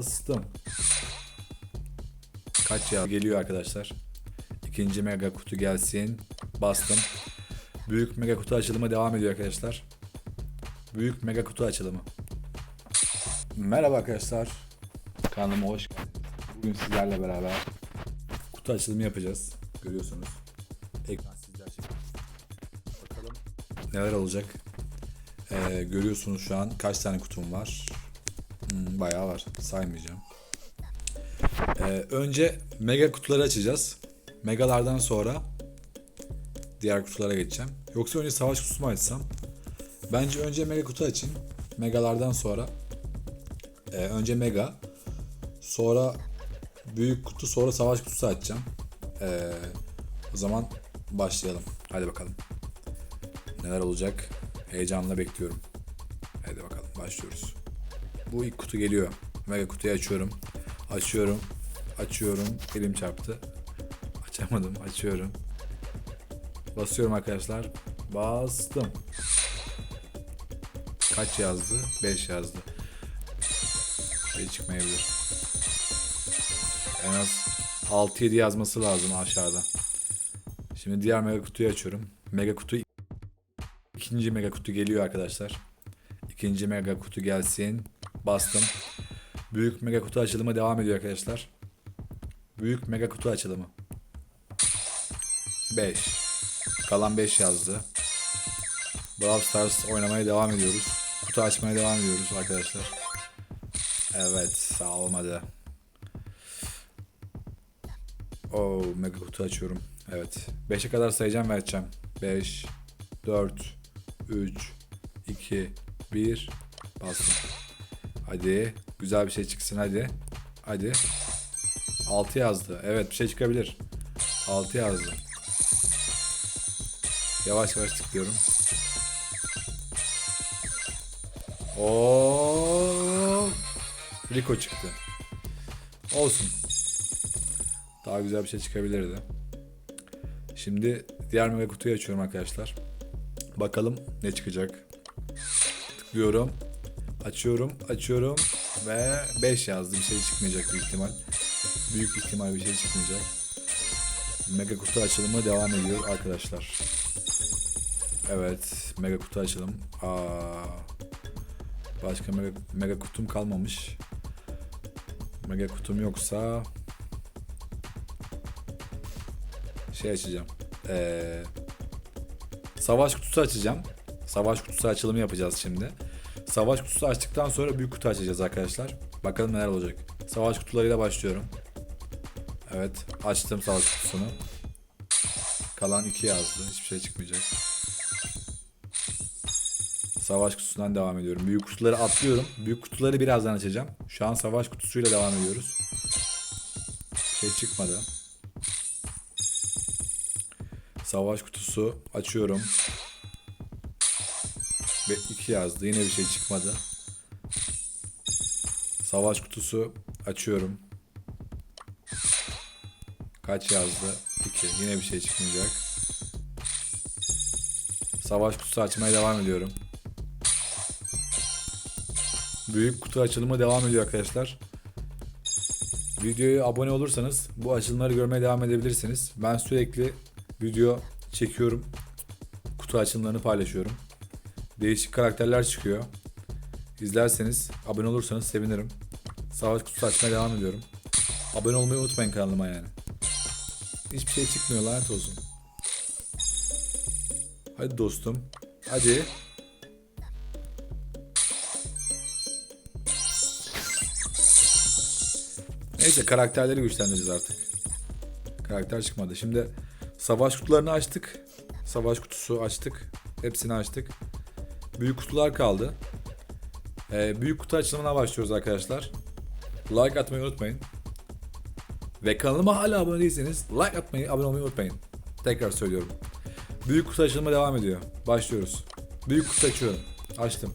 Bastım. Kaç ya geliyor arkadaşlar. İkinci mega kutu gelsin. Bastım. Büyük mega kutu açılımı devam ediyor arkadaşlar. Büyük mega kutu açılımı. Merhaba arkadaşlar. Kanalıma hoş geldiniz. Bugün sizlerle beraber kutu açılımı yapacağız. Görüyorsunuz. Ekran sizler şey. Bakalım neler olacak. Ee, görüyorsunuz şu an kaç tane kutum var. Hmm, bayağı var. Saymayacağım. Ee, önce mega kutuları açacağız. Megalardan sonra diğer kutulara geçeceğim. Yoksa önce savaş kutusu mu açsam? Bence önce mega kutu açın. Megalardan sonra e, önce mega sonra büyük kutu sonra savaş kutusu açacağım. Ee, o zaman başlayalım. Hadi bakalım. Neler olacak? Heyecanla bekliyorum. Hadi bakalım başlıyoruz. Bu ilk kutu geliyor. Mega kutuyu açıyorum. Açıyorum. Açıyorum. Elim çarptı. Açamadım. Açıyorum. Basıyorum arkadaşlar. Bastım. Kaç yazdı? 5 yazdı. Şey çıkmayabilir. En az 6-7 yazması lazım aşağıda. Şimdi diğer mega kutuyu açıyorum. Mega kutu ikinci mega kutu geliyor arkadaşlar. İkinci mega kutu gelsin. Bastım. Büyük mega kutu açılımı devam ediyor arkadaşlar. Büyük mega kutu açılımı. 5. Kalan 5 yazdı. Brawl Stars oynamaya devam ediyoruz. Kutu açmaya devam ediyoruz arkadaşlar. Evet, sağ olmadı. Oo, mega kutu açıyorum. Evet. 5'e kadar sayacağım ve açacağım. 5 4 3 2 1 Bastım. Hadi. Güzel bir şey çıksın hadi. Hadi. 6 yazdı. Evet bir şey çıkabilir. 6 yazdı. Yavaş yavaş tıklıyorum. Oo! Rico çıktı. Olsun. Daha güzel bir şey çıkabilirdi. Şimdi diğer mega kutuyu açıyorum arkadaşlar. Bakalım ne çıkacak. Tıklıyorum. Açıyorum, açıyorum ve 5 yazdı. Bir şey çıkmayacak büyük ihtimal. Büyük ihtimal bir şey çıkmayacak. Mega kutu açılımı devam ediyor arkadaşlar. Evet, mega kutu açılım. Aa, başka mega, mega kutum kalmamış. Mega kutum yoksa şey açacağım. Ee, savaş kutusu açacağım. Savaş kutusu açılımı yapacağız şimdi. Savaş kutusu açtıktan sonra büyük kutu açacağız arkadaşlar. Bakalım neler olacak. Savaş kutularıyla başlıyorum. Evet açtım savaş kutusunu. Kalan 2 yazdı. Hiçbir şey çıkmayacak. Savaş kutusundan devam ediyorum. Büyük kutuları atlıyorum. Büyük kutuları birazdan açacağım. Şu an savaş kutusuyla devam ediyoruz. Bir şey çıkmadı. Savaş kutusu açıyorum. Ve 2 yazdı. Yine bir şey çıkmadı. Savaş kutusu açıyorum. Kaç yazdı? 2. Yine bir şey çıkmayacak. Savaş kutusu açmaya devam ediyorum. Büyük kutu açılımı devam ediyor arkadaşlar. Videoya abone olursanız bu açılımları görmeye devam edebilirsiniz. Ben sürekli video çekiyorum. Kutu açılımlarını paylaşıyorum. Değişik karakterler çıkıyor. İzlerseniz, abone olursanız sevinirim. Savaş kutusu açmaya devam ediyorum. Abone olmayı unutmayın kanalıma yani. Hiçbir şey çıkmıyor lanet olsun. Hadi dostum. Hadi. Neyse karakterleri güçlendireceğiz artık. Karakter çıkmadı. Şimdi savaş kutularını açtık. Savaş kutusu açtık. Hepsini açtık. Büyük kutular kaldı. Ee, büyük kutu açılımına başlıyoruz arkadaşlar. Like atmayı unutmayın. Ve kanalıma hala abone değilseniz like atmayı, abone olmayı unutmayın. Tekrar söylüyorum. Büyük kutu açılımı devam ediyor. Başlıyoruz. Büyük kutu açıyorum. Açtım.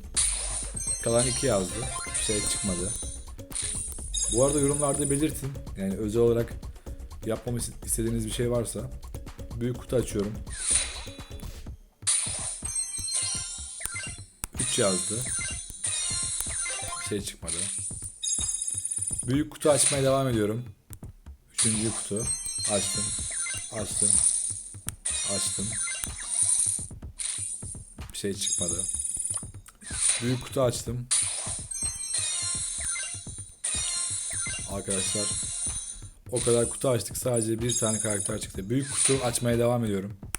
Kalan 2 yazdı. Şey çıkmadı. Bu arada yorumlarda belirtin. Yani özel olarak yapmamı istediğiniz bir şey varsa. Büyük kutu açıyorum. 3 yazdı. Şey çıkmadı. Büyük kutu açmaya devam ediyorum. Üçüncü kutu. Açtım. Açtım. Açtım. Bir şey çıkmadı. Büyük kutu açtım. Arkadaşlar o kadar kutu açtık sadece bir tane karakter çıktı. Büyük kutu açmaya devam ediyorum.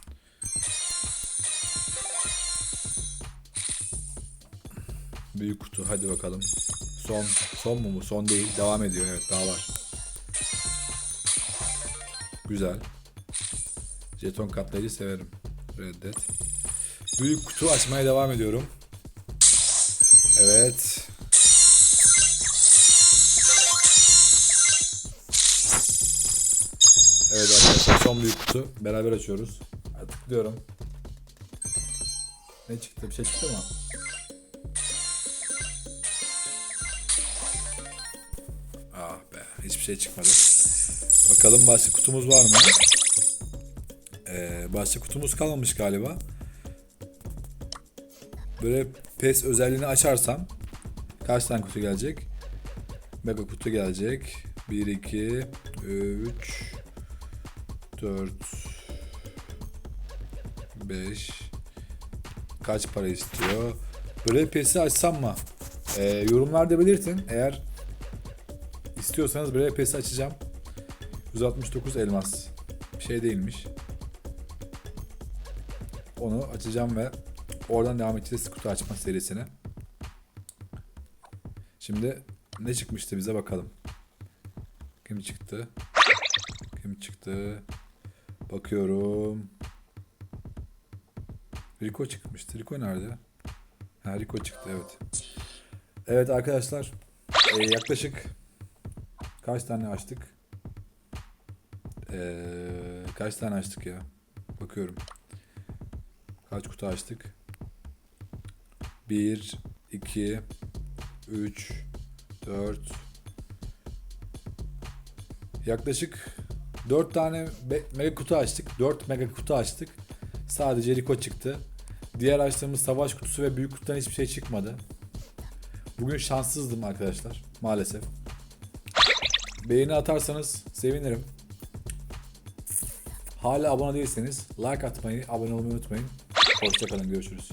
Büyük kutu hadi bakalım. Son son mu bu? Son değil. Devam ediyor. Evet daha var. Güzel. Jeton katlayıcı severim. Reddet. Büyük kutu açmaya devam ediyorum. Evet. Evet arkadaşlar son büyük kutu. Beraber açıyoruz. Tıklıyorum. Ne çıktı? Bir şey çıktı mı? Hiçbir şey çıkmadı. Bakalım başka kutumuz var mı? Ee, başka kutumuz kalmamış galiba. Böyle PES özelliğini açarsam kaç tane kutu gelecek? Mega kutu gelecek. 1, 2, 3, 4, 5. Kaç para istiyor? Böyle PES'i açsam mı? Ee, yorumlarda belirtin. Eğer istiyorsanız böyle PES'i açacağım. 169 elmas. Bir şey değilmiş. Onu açacağım ve oradan devam edeceğiz kutu açma serisine. Şimdi ne çıkmıştı bize bakalım. Kim çıktı? Kim çıktı? Bakıyorum. Rico çıkmıştı. Rico nerede? Ha Rico çıktı evet. Evet arkadaşlar. e, yaklaşık kaç tane açtık? Ee, kaç tane açtık ya? Bakıyorum. Kaç kutu açtık? 1, 2, 3, 4 Yaklaşık 4 tane mega kutu açtık. 4 mega kutu açtık. Sadece Rico çıktı. Diğer açtığımız savaş kutusu ve büyük kutudan hiçbir şey çıkmadı. Bugün şanssızdım arkadaşlar. Maalesef. Beğeni atarsanız sevinirim. Hala abone değilseniz like atmayı, abone olmayı unutmayın. Hoşçakalın, görüşürüz.